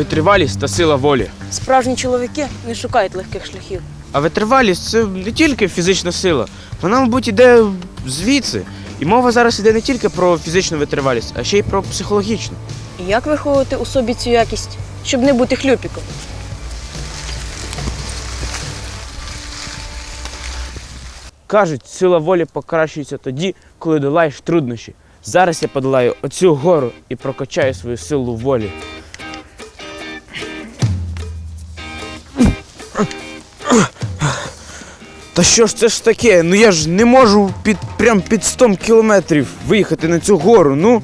витривалість та сила волі. Справжні чоловіки не шукають легких шляхів. А витривалість це не тільки фізична сила, вона, мабуть, іде звідси. І мова зараз іде не тільки про фізичну витривалість, а ще й про психологічну. І як виховувати у собі цю якість, щоб не бути хлюпіком? Кажуть, сила волі покращується тоді, коли долаєш труднощі. Зараз я подолаю оцю гору і прокачаю свою силу волі. Та що ж це ж таке? Ну я ж не можу під прям під 100 кілометрів виїхати на цю гору. Ну,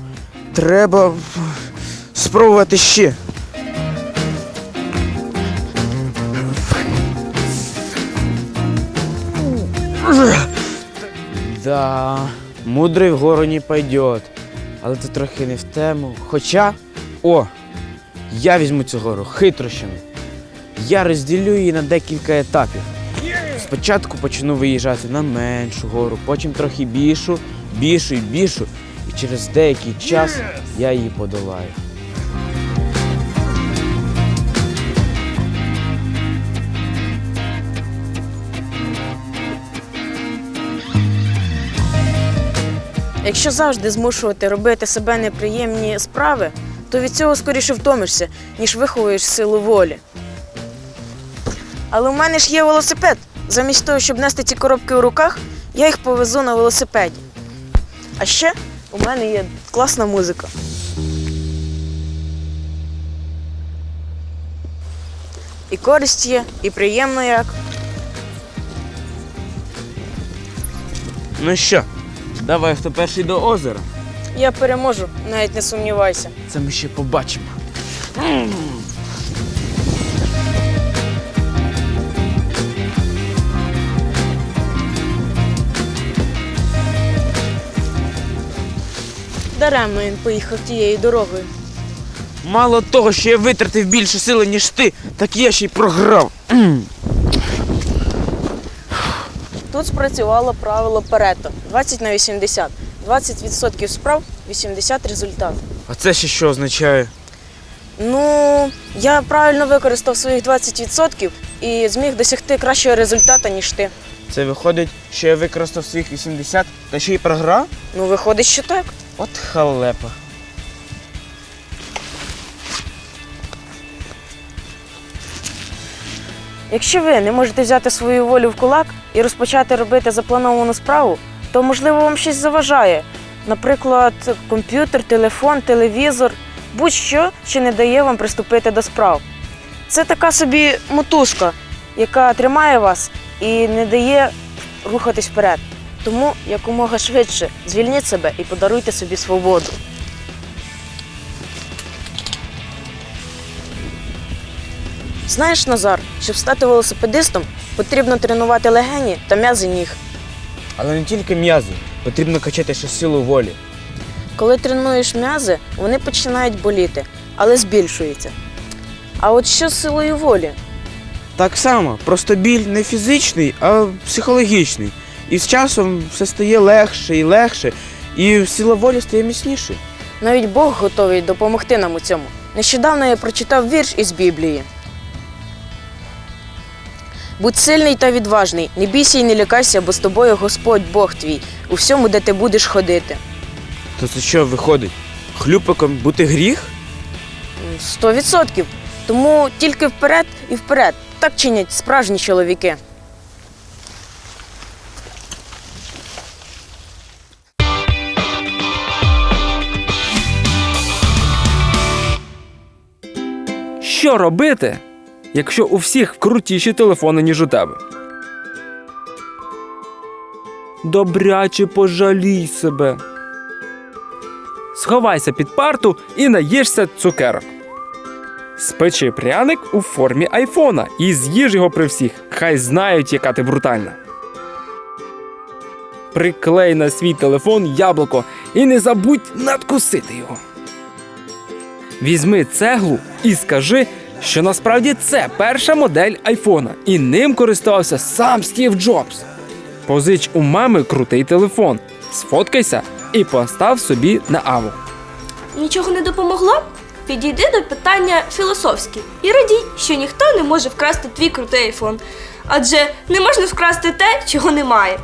треба спробувати ще. Да, мудрий вгору не пойдет. Але це трохи не в тему. Хоча, о, я візьму цю гору хитрощами. Я розділю її на декілька етапів. Спочатку почну виїжджати на меншу гору, потім трохи більшу, більшу і більшу. І через деякий час я її подолаю. Якщо завжди змушувати робити себе неприємні справи, то від цього скоріше втомишся, ніж виховуєш силу волі. Але у мене ж є велосипед. Замість того, щоб нести ці коробки у руках, я їх повезу на велосипеді. А ще у мене є класна музика. І користь є, і приємно як. Ну що, давай хто перший до озера. Я переможу, навіть не сумнівайся. Це ми ще побачимо. Даремно він поїхав тією дорогою. Мало того, що я витратив більше сили, ніж ти, так я ще й програв. Тут спрацювало правило Парето 20 на 80. 20% справ, 80 результат. А це ще що означає? Ну, я правильно використав своїх 20% і зміг досягти кращого результату, ніж ти. Це виходить, що я використав своїх 80 та ще й програв? Ну, виходить, що так. От халепа. Якщо ви не можете взяти свою волю в кулак і розпочати робити заплановану справу, то можливо вам щось заважає. Наприклад, комп'ютер, телефон, телевізор, будь-що, що не дає вам приступити до справ. Це така собі мотузка, яка тримає вас і не дає рухатись вперед. Тому якомога швидше звільніть себе і подаруйте собі свободу. Знаєш, Назар, щоб стати велосипедистом, потрібно тренувати легені та м'язи ніг. Але не тільки м'язи, потрібно качати ще силу волі. Коли тренуєш м'язи, вони починають боліти, але збільшуються. А от що з силою волі? Так само, просто біль не фізичний, а психологічний. І з часом все стає легше і легше, і сила волі стає міцнішою. Навіть Бог готовий допомогти нам у цьому. Нещодавно я прочитав вірш із Біблії. Будь сильний та відважний, не бійся і не лякайся, бо з тобою Господь Бог твій, у всьому, де ти будеш ходити. То це що виходить? Хлюпиком бути гріх? Сто відсотків. Тому тільки вперед і вперед. Так чинять справжні чоловіки. Що робити, якщо у всіх крутіші телефони, ніж у тебе? Добряче пожалій себе. Сховайся під парту і наїшся цукерок. Спечи пряник у формі айфона і з'їж його при всіх. Хай знають, яка ти брутальна. Приклей на свій телефон яблуко і не забудь надкусити його. Візьми цеглу і скажи, що насправді це перша модель айфона, і ним користувався сам Стів Джобс. Позич у мами крутий телефон, сфоткайся і постав собі на аву. Нічого не допомогло? підійди до питання філософськи і радій, що ніхто не може вкрасти твій крутий айфон. Адже не можна вкрасти те, чого немає.